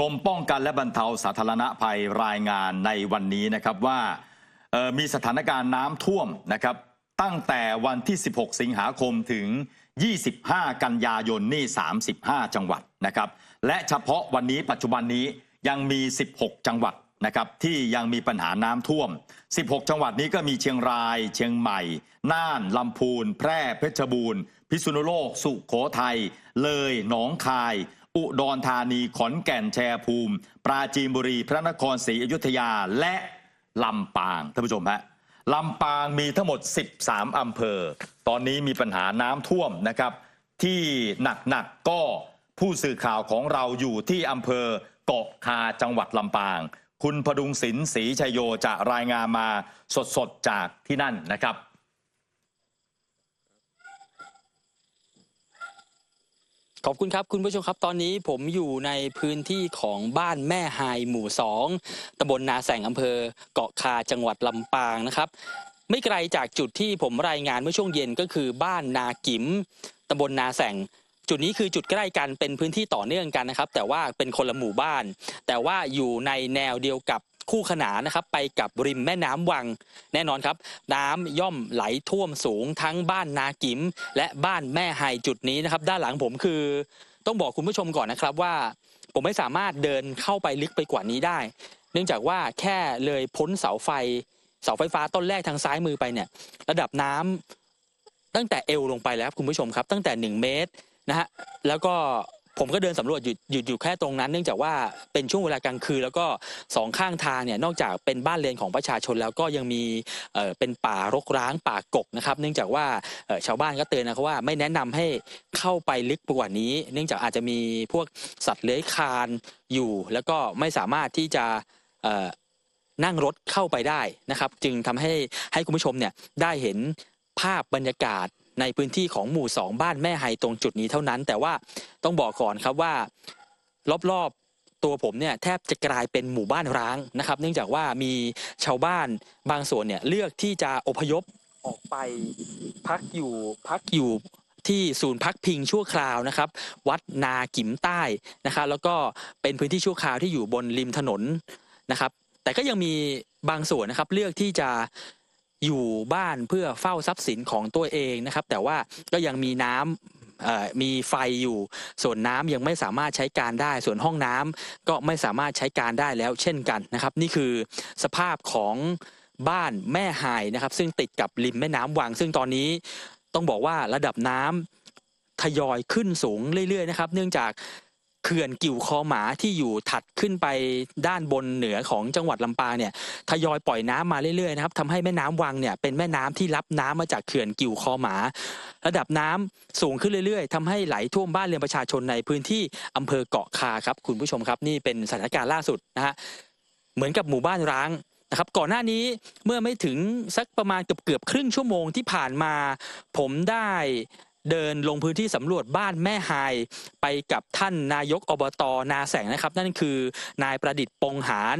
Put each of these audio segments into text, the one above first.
กรมป้องกันและบรรเทาสาธารณภัยรายงานในวันนี้นะครับว่ามีสถานการณ์น้ำท่วมนะครับ ตั้งแต่วันที่ 16 สิงหาคมถึง 25 กันยายนนี่ 35 จังหวัดนะครับ และเฉพาะวันนี้ปัจจุบันนี้ยังมี 16 จังหวัดนะครับที่ยังมีปัญหาน้ำท่วม 16 จังหวัดนี้ก็มีเชียงราย เชียงใหม่ น่าน ลำพูน แพร่ เพชรบูรณ์ พิษณุโลก สุโขทัย เลย หนองคาย อุดรธานีขอนแก่นแชยภูมิ ปราจีนบุรี พระนครศรีอยุธยาและลำปางท่านผู้ชมฮะลำปางมีทั้งหมด 13 อำเภอ ตอนนี้มีปัญหาน้ำท่วมนะครับ ที่หนักๆก็ผู้สื่อข่าวของเราอยู่ที่อำเภอเกาะคาจังหวัดลำปาง คุณพดุงศิลป์ศรีชัยโยจะรายงานมาสดๆจากที่นั่นนะครับ ขอบคุณครับคุณผู้ชมครับตอนนี้ผมอยู่ในพื้นที่ของบ้านแม่ไฮหมู่สองตำบลนาแสงอำเภอเกาะคาจังหวัดลำปางนะครับ ไม่ไกลจากจุดที่ผมรายงานเมื่อช่วงเย็นก็คือบ้านนากิมตำบลนาแสงจุดนี้คือจุดใกล้กันเป็นพื้นที่ต่อเนื่องกันนะครับ แต่ว่าเป็นคนละหมู่บ้าน แต่ว่าอยู่ในแนวเดียวกับ คู่ขนานนะครับไปกับริมแม่น้ำวัง แน่นอนครับ น้ำย่อมไหลท่วมสูงทั้งบ้านนากิม และบ้านแม่ไฮจุดนี้นะครับ ด้านหลังผมคือ ต้องบอกคุณผู้ชมก่อนนะครับว่า ผมไม่สามารถเดินเข้าไปลึกไปกว่านี้ได้ เนื่องจากว่าแค่เลยพ้นเสาไฟ เสาไฟฟ้าต้นแรกทางซ้ายมือไปเนี่ย ระดับน้ำตั้งแต่เอวลงไปแล้วครับคุณผู้ชมครับ ตั้งแต่ 1 เมตรนะฮะแล้วก็ ผมก็เดินสำรวจอยู่อยู่อยู่แค่ตรงนั้น เนื่องจากว่าเป็นช่วงเวลากลางคืนแล้วก็สองข้างทางเนี่ยนอกจากเป็นบ้านเรือนของประชาชนแล้วก็ยังมีเป็นป่ารกร้างป่ากกนะครับ เนื่องจากว่าชาวบ้านก็เตือนนะครับว่าไม่แนะนำให้เข้าไปลึกกว่านี้ เนื่องจากอาจจะมีพวกสัตว์เลื้อยคลานอยู่ แล้วก็ไม่สามารถที่จะนั่งรถเข้าไปได้นะครับ จึงทำให้ให้คุณผู้ชมเนี่ยได้เห็นภาพบรรยากาศ ในพื้นที่ของหมู่สองบ้านแม่ไฮตรงจุดนี้เท่านั้น แต่ว่าต้องบอกก่อนครับว่ารอบๆตัวผมเนี่ยแทบจะกลายเป็นหมู่บ้านร้างนะครับ เนื่องจากว่ามีชาวบ้านบางส่วนเนี่ยเลือกที่จะอพยพออกไปพักอยู่พักอยู่ที่ศูนย์พักพิงชั่วคราวนะครับ วัดนากิมใต้นะครับ แล้วก็เป็นพื้นที่ชั่วคราวที่อยู่บนริมถนนนะครับ แต่ก็ยังมีบางส่วนนะครับเลือกที่จะ อยู่บ้านเพื่อเฝ้าทรัพย์สินของตัวเองนะครับ แต่ว่าก็ยังมีน้ำมีไฟอยู่ ส่วนน้ำยังไม่สามารถใช้การได้ ส่วนห้องน้ำก็ไม่สามารถใช้การได้แล้วเช่นกันนะครับ นี่คือสภาพของบ้านแม่ไฮนะครับ ซึ่งติดกับริมแม่น้ำวัง ซึ่งตอนนี้ต้องบอกว่าระดับน้ำทยอยขึ้นสูงเรื่อยๆนะครับ เนื่องจาก ขื่อนกิ่วคอหมาที่อยู่ถัดขึ้นไปด้านบนเหนือของจังหวัดลำปางเนี่ยทยอยปล่อยน้ำมาเรื่อยๆนะครับทำให้แม่น้ำวังเนี่ยเป็นแม่น้ำที่รับน้ำมาจากเขื่อนกิ่วคอหมา ระดับน้ำสูงขึ้นเรื่อยๆทำให้ไหลท่วมบ้านเรือนประชาชนในพื้นที่อำเภอเกาะคาครับคุณผู้ชมครับนี่เป็นสถานการณ์ล่าสุดนะฮะเหมือนกับหมู่บ้านร้างนะครับก่อนหน้านี้เมื่อไม่ถึงสักประมาณเกือบเกือบครึ่งชั่วโมงที่ผ่านมา ผมได้ เดินลงพื้นที่สำรวจบ้านแม่ไฮไปกับท่านนายกอบตนาแสงนะครับ นั่นคือนายประดิษฐ์ปงหาร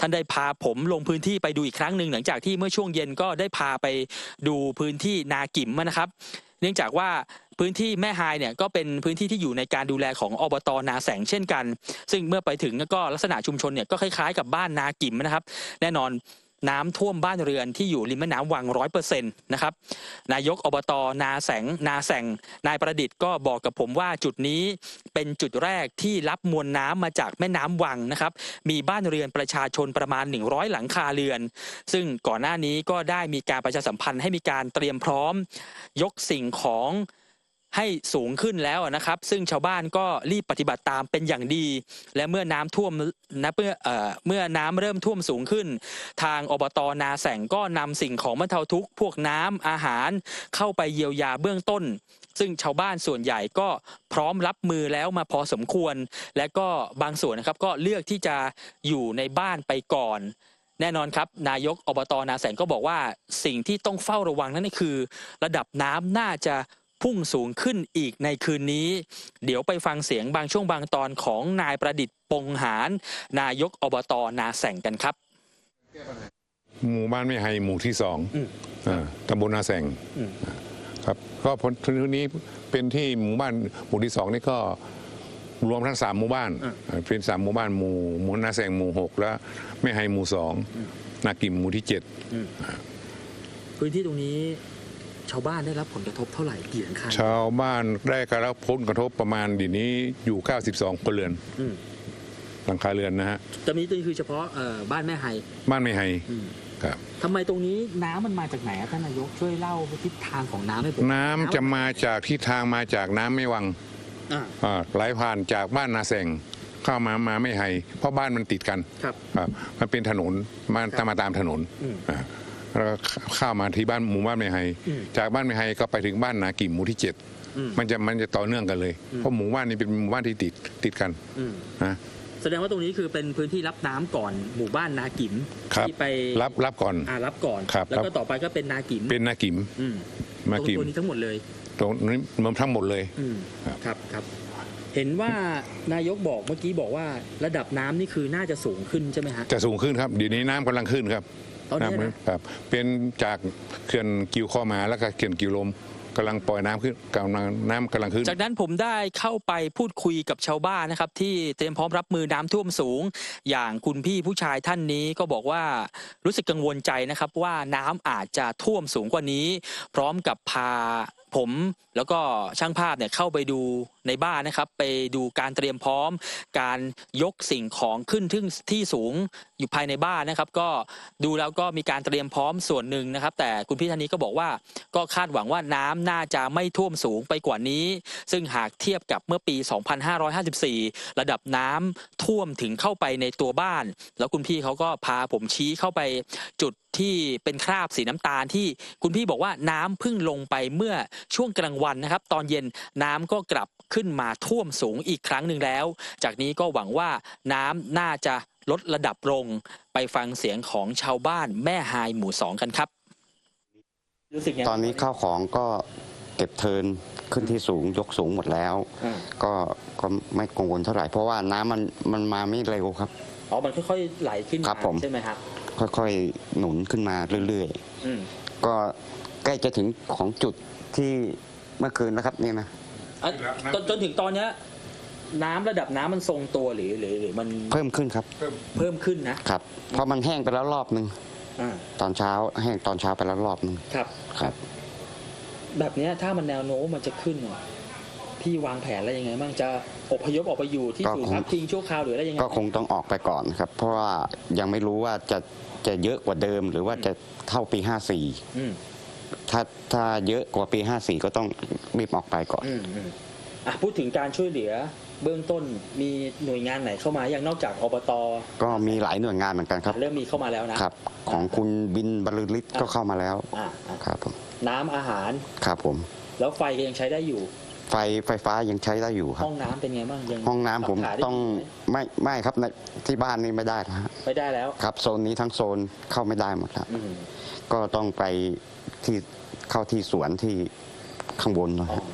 ท่านได้พาผมลงพื้นที่ไปดูอีกครั้งหนึ่งหลังจากที่เมื่อช่วงเย็นก็ได้พาไปดูพื้นที่นากิมนะครับ เนื่องจากว่าพื้นที่แม่ไฮเนี่ยก็เป็นพื้นที่ที่อยู่ในการดูแลของอบตนาแสงเช่นกัน ซึ่งเมื่อไปถึงก็ลักษณะชุมชนเนี่ยก็คล้ายๆ กับบ้านนากิมนะครับ แน่นอน น้ำท่วมบ้านเรือนที่อยู่ริมแม่น้ำวังร้อยเปอร์เซ็นต์นะครับนายกอบตนาแสงนาแสงนายประดิษฐ์ก็บอกกับผมว่าจุดนี้เป็นจุดแรกที่รับมวลน้ำมาจากแม่น้ำวังนะครับมีบ้านเรือนประชาชนประมาณ 100 หลังคาเรือน ซึ่งก่อนหน้านี้ก็ได้มีการประชาสัมพันธ์ให้มีการเตรียมพร้อม ยกสิ่งของ ให้สูงขึ้นแล้วนะครับ ซึ่งชาวบ้านก็รีบปฏิบัติตามเป็นอย่างดี และเมื่อน้ำท่วมนะเมื่อเอ่อเมื่อน้ำเริ่มท่วมสูงขึ้น ทางอบตนาแสงก็นำสิ่งของบรรเทาทุกข์พวกน้ำอาหารเข้าไปเยียวยาเบื้องต้น ซึ่งชาวบ้านส่วนใหญ่ก็พร้อมรับมือแล้วมาพอสมควร และก็บางส่วนนะครับก็เลือกที่จะอยู่ในบ้านไปก่อนแน่นอนครับ นายกอบตนาแสงก็บอกว่าสิ่งที่ต้องเฝ้าระวังนั่นคือ ระดับน้ำน่าจะ พุ่งสูงขึ้นอีกในคืนนี้ เดี๋ยวไปฟังเสียงบางช่วงบางตอนของนายประดิษฐ์ปงหาร นายกอบตนาแสงกันครับ หมู่บ้านไม่ไฮหมู่ที่สองอืมอ่าตำบลนาแสงอืมครับก็พ้นพื้นที่นี้เป็นที่หมู่บ้านหมู่ที่สองนี่ก็รวมทั้งสามหมู่บ้านอ่าเป็นสามหมู่บ้านหมู่หมู่นาแสงหมู่หกแล้วแม่ไฮหมู่สองนากิมหมู่ที่เจ็ดพื้นที่ตรงนี้ ชาวบ้านได้รับผลกระทบเท่าไหร่กี่หลังคาชาวบ้านได้กรับผลกระทบประมาณดีนี้อยู่ 92ครัวเรือนอืมหลังคาเรือนนะฮะจะมีตัวนี้คือเฉพาะเอ่อบ้านแม่ไฮบ้านไม่ไฮอืมครับ ทำไมตรงนี้น้ำมันมาจากไหนครับท่านนายกช่วยเล่าทิศทางของน้ำให้ผมน้ำจะมาจากที่ทางมาจากน้ำไม่วังอ่าอ่าไหลผ่านจากบ้านนาแสงเข้ามามาไม่ไฮเพราะบ้านมันติดกันครับ ครับมันเป็นถนนมาครับตามมาตามถนนอืม อ่า แล้วก็เข้ามาที่บ้านหมู่บ้านไม่ไฮอืมจากบ้านไม่ไฮก็ไปถึงบ้านนากิมหมู่ที่เจ็ดอืมมันจะมันจะต่อเนื่องกันเลยอืมเพราะหมู่บ้านนี้เป็นหมู่บ้านที่ติดติดกันอืมนะแสดงว่าตรงนี้คือเป็นพื้นที่รับน้ำก่อนหมู่บ้านนากิมครับที่ไปรับรับก่อนอ่ารับก่อนครับแล้วก็รับต่อไปก็เป็นนากิมเป็นนากิมอืมมาตรงกิมตัวนี้ทั้งหมดเลย ตรงนี้มันทั้งหมดเลยอืมครับครับครับ เห็นว่านายกบอกเมื่อกี้บอกว่าระดับน้ำนี่คือน่าจะสูงขึ้นใช่ไหมฮะจะสูงขึ้นครับเดี๋ยวนี้น้ำกำลังขึ้นครับ ตอนนี้ำนะ ครับ เป็นจากเขื่อนกิวข้อมาแล้วก็เขื่อนกิวลมกำลังปล่อยน้ำขึ้นกำลังน้ำกำลังขึ้น จากนั้นผมได้เข้าไปพูดคุยกับชาวบ้านนะครับ ที่เตรียมพร้อมรับมือน้ำท่วมสูง อย่างคุณพี่ผู้ชายท่านนี้ก็บอกว่ารู้สึกกังวลใจนะครับว่าน้ำอาจจะท่วมสูงกว่านี้ พร้อมกับพา ผมแล้วก็ช่างภาพเนี่ยเข้าไปดูในบ้านนะครับ ไปดูการเตรียมพร้อม การยกสิ่งของขึ้นที่งที่สูงอยู่ภายในบ้านนะครับ ก็ดูแล้วก็มีการเตรียมพร้อมส่วนหนึ่งนะครับ แต่คุณพี่ท่านนี้ก็บอกว่าก็คาดหวังว่าน้ำน่าจะไม่ท่วมสูงไปกว่านี้ ซึ่งหากเทียบกับเมื่อปี 2554 ระดับน้ำท่วมถึงเข้าไปในตัวบ้าน แล้วคุณพี่เขาก็พาผมชี้เข้าไปจุด ที่เป็นคราบสีน้ำตาลที่คุณพี่บอกว่าน้ำเพิ่งลงไปเมื่อช่วงกลางวันนะครับ ตอนเย็นน้ำก็กลับขึ้นมาท่วมสูงอีกครั้งหนึ่งแล้ว จากนี้ก็หวังว่าน้ำน่าจะลดระดับลง ไปฟังเสียงของชาวบ้านแม่ไฮหมู่สองกันครับรู้สึกไงตอนนี้ข้าวของก็เก็บเทินขึ้นที่สูงยกสูงหมดแล้วอ่าก็ก็ไม่กังวลเท่าไหร่เพราะว่าน้ำมันมันมาไม่เร็วครับอ๋อมันค่อยๆไหลขึ้นครับผมใช่ไหมครับ ค่อยๆหนุนขึ้นมาเรื่อยอืมๆก็ใกล้จะถึงของจุดที่เมื่อคืนแล้วครับนี่นะอะจนจนถึงตอนเนี้ยน้ำระดับน้ำมันทรงตัวหรือหรือหรือมันเพิ่มขึ้นครับเพิ่มขึ้นนะครับเพราะมันแห้งไปแล้วรอบหนึ่งอ่าตอนเช้าแห้งตอนเช้าไปแล้วรอบหนึ่งครับ ครับ แบบเนี้ยถ้ามันแนวโน้มมันจะขึ้นอะ พี่วางแผนอะไรยังไงบ้างจะอพยพออกไปอยู่ที่ก็ศูนคย์งพักพิงชั่วคราวหรืออะไรยังไงก็คงต้องออกไปก่อนครับ เพราะว่ายังไม่รู้ว่าจะจะเยอะกว่าเดิม หรือว่าจะเท่าปี54อืมถ้าถ้าเยอะกว่าปี 54 ก็ต้องรีบออกไปก่อน อืมอืมอะพูดถึงการช่วยเหลือเบื้องต้นมีหน่วยงานไหนเข้ามาอย่างนอกจากอบตก็มีหลายหน่วยงานเหมือนกันครับเริ่มมีเข้ามาแล้วนะครับ ของคุณบินบรรลือฤทธิ์ก็เข้ามาแล้วอ่าอะครับผมน้ำอาหาร ครับผม แล้วไฟก็ยังใช้ได้อยู่ ไฟไฟฟ้ายังใช้ได้อยู่ครับ ห้องน้ำเป็นไงบ้างยังห้องน้ำผมขับถ่ายได้ต้องดีไหมไม่ไม่ครับในที่บ้านนี่ไม่ได้นะฮะไม่ได้แล้วครับโซนนี้ทั้งโซนเข้าไม่ได้หมดแล้วอืมก็ต้องไปที่เข้าที่สวนที่ข้างบนนะอ๋อฮะ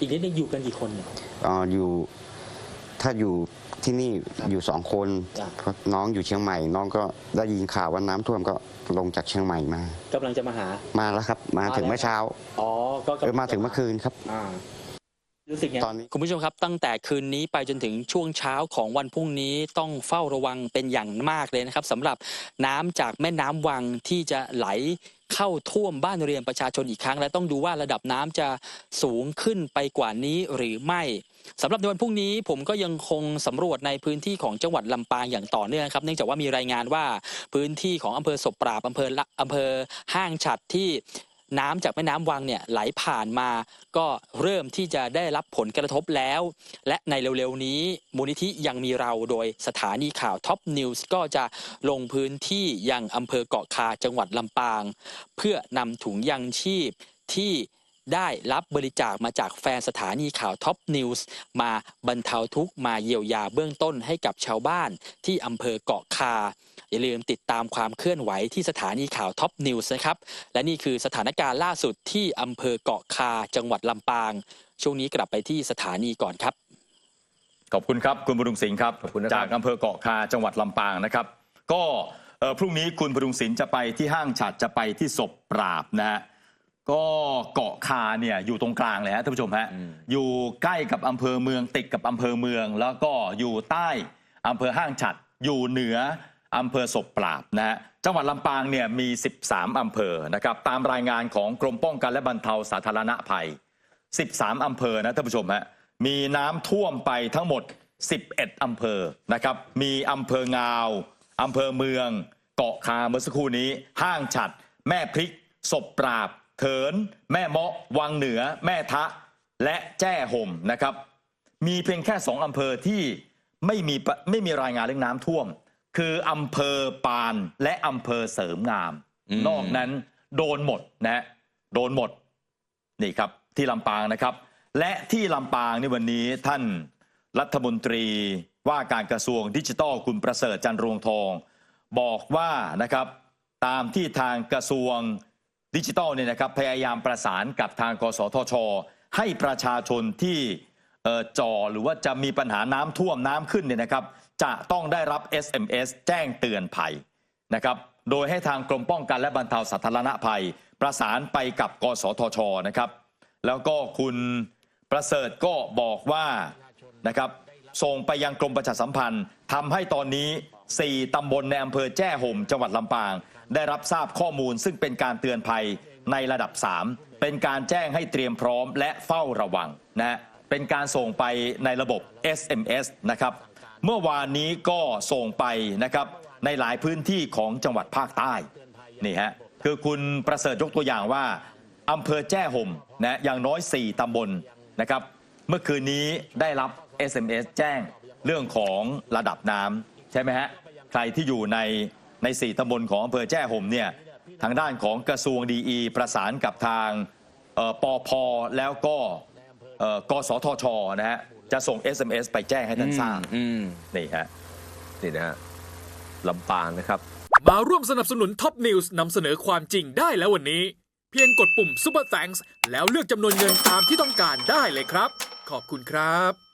อีกนิดนึงอยู่กันกี่คนเนี่ย อ่าอยู่ถ้าอยู่ที่นี่อยู่สองคนจ้ะ เพราะน้องอยู่เชียงใหม่ น้องก็ได้ยินข่าวว่าน้ำท่วมก็ลงจากเชียงใหม่มา กำลังจะมาหา มาแล้วครับ มาถึงมาแล้วเมื่อเช้าอ๋อก็เออมาถึงเมื่อคืนครับ อ่า รู้สึกไงตอนนี้คุณผู้ชมครับตั้งแต่คืนนี้ไปจนถึงช่วงเช้าของวันพรุ่งนี้ต้องเฝ้าระวังเป็นอย่างมากเลยนะครับสำหรับน้ำจากแม่น้ำวังที่จะไหลเข้าท่วมบ้านเรือนประชาชนอีกครั้ง และต้องดูว่าระดับน้ำจะสูงขึ้นไปกว่านี้หรือไม่สำหรับในวันพรุ่งนี้ผมก็ยังคงสำรวจในพื้นที่ของจังหวัดลำปางอย่างต่อเนื่องครับ เนื่องจากว่ามีรายงานว่าพื้นที่ของอำเภอศพปราบอำเภอละอำเภอห้างฉัดที่ น้ำจากแม่น้ำวังเนี่ยไหลผ่านมา ก็เริ่มที่จะได้รับผลกระทบแล้ว และในเร็วๆนี้มูลนิธิยังมีเราโดยสถานีข่าวท็อปนิวส์ก็จะลงพื้นที่ยังอำเภอเกาะคาจังหวัดลำปาง เพื่อนำถุงยังชีพที่ได้รับบริจาคมาจากแฟนสถานีข่าวท็อปนิวส์มาบรรเทาทุกข์มาเยียวยาเบื้องต้นให้กับชาวบ้านที่อำเภอเกาะคา อย่าลืมติดตามความเคลื่อนไหวที่สถานีข่าวท็อปนิวส์นะครับ และนี่คือสถานการณ์ล่าสุดที่อำเภอเกาะคาจังหวัดลำปาง ช่วงนี้กลับไปที่สถานีก่อนครับ ขอบคุณครับ คุณพดุงศิลป์ครับขอบคุณนะครับจากอำเภอเกาะคาจังหวัดลำปางนะครับ ก็เอ่อพรุ่งนี้คุณพดุงศิลป์จะไปที่ห้างฉัดจะไปที่ศพปราบนะฮะก็เกาะคาเนี่ยอยู่ตรงกลางเลยฮะท่านผู้ชมฮะอืมอยู่ใกล้กับอำเภอเมืองติดกับอำเภอเมือง แล้วก็อยู่ใต้อำเภอห้างฉัดอยู่เหนือ อำเภอศพปราบนะฮะจังหวัดลำปางเนี่ยมี 13 อำเภอนะครับตามรายงานของกรมป้องกันและบรรเทาสาธารณภัย 13 อำเภอนะท่านผู้ชมฮะมีน้ำท่วมไปทั้งหมด 11 อำเภอนะครับมีอำเภองาวอำเภอเมือง เกาะคาเมื่อสักครู่นี้ ห้างฉัด แม่พริกศพปราบ เถิน แม่เมาะวังเหนือ แม่ทะ และแจ้ห่มนะครับ มีเพียงแค่สองอำเภอที่ไม่มีไม่มีรายงานเรื่องน้ำท่วม คืออำเภอปานและอำเภอเสริมงามอืมนอกนั้นโดนหมดนะฮะโดนหมดนี่ครับที่ลำปางนะครับ และที่ลำปางในวันนี้ท่านรัฐมนตรีว่าการกระทรวงดิจิทัลคุณประเสริฐจันทร์รวงทอง บอกว่านะครับตามที่ทางกระทรวงดิจิทัลเนี่ยนะครับพยายามประสานกับทางกสทช ให้ประชาชนที่เอ่อจอหรือว่าจะมีปัญหาน้ำท่วมน้ำขึ้นเนี่ยนะครับ จะต้องได้รับ SMS แจ้งเตือนภัยนะครับ โดยให้ทางกรมป้องกันและบรรเทาสาธารณภัย ประสานไปกับกสทชนะครับ แล้วก็คุณประเสริฐก็บอกว่านะครับส่งไปยังกรมประชาสัมพันธ์ทำให้ตอนนี้ 4 ตำบลในอำเภอแจ้ห่มจังหวัดลำปาง ได้รับทราบข้อมูลซึ่งเป็นการเตือนภัยในระดับ 3 เป็นการแจ้งให้เตรียมพร้อมและเฝ้าระวังนะฮะเป็นการส่งไปในระบบ SMS นะครับ เมื่อวานนี้ก็ส่งไปนะครับในหลายพื้นที่ของจังหวัดภาคใต้นี่ฮะคือคุณประเสริฐยกตัวอย่างว่าอำเภอแจ้ห่มนะอย่างน้อย 4 ตำบลนะครับ เมื่อคืนนี้ได้รับ SMS แจ้งเรื่องของระดับน้ำใช่ไหมฮะใครที่อยู่ในใน 4ตำบลของอำเภอแจ้ห่มเนี่ยทางด้านของกระทรวงดีอีประสานกับทางเอ่อปอพแล้วก็กสทชนะฮะ จะส่ง SMS ไปแจ้งให้ท่านทราบอืม นี่ฮะ นี่นะฮะลำปางนะครับ มาร่วมสนับสนุนท็อปนิวส์นำเสนอความจริงได้แล้ววันนี้ เพียงกดปุ่ม Super Thanks แล้วเลือกจำนวนเงินตามที่ต้องการได้เลยครับ ขอบคุณครับ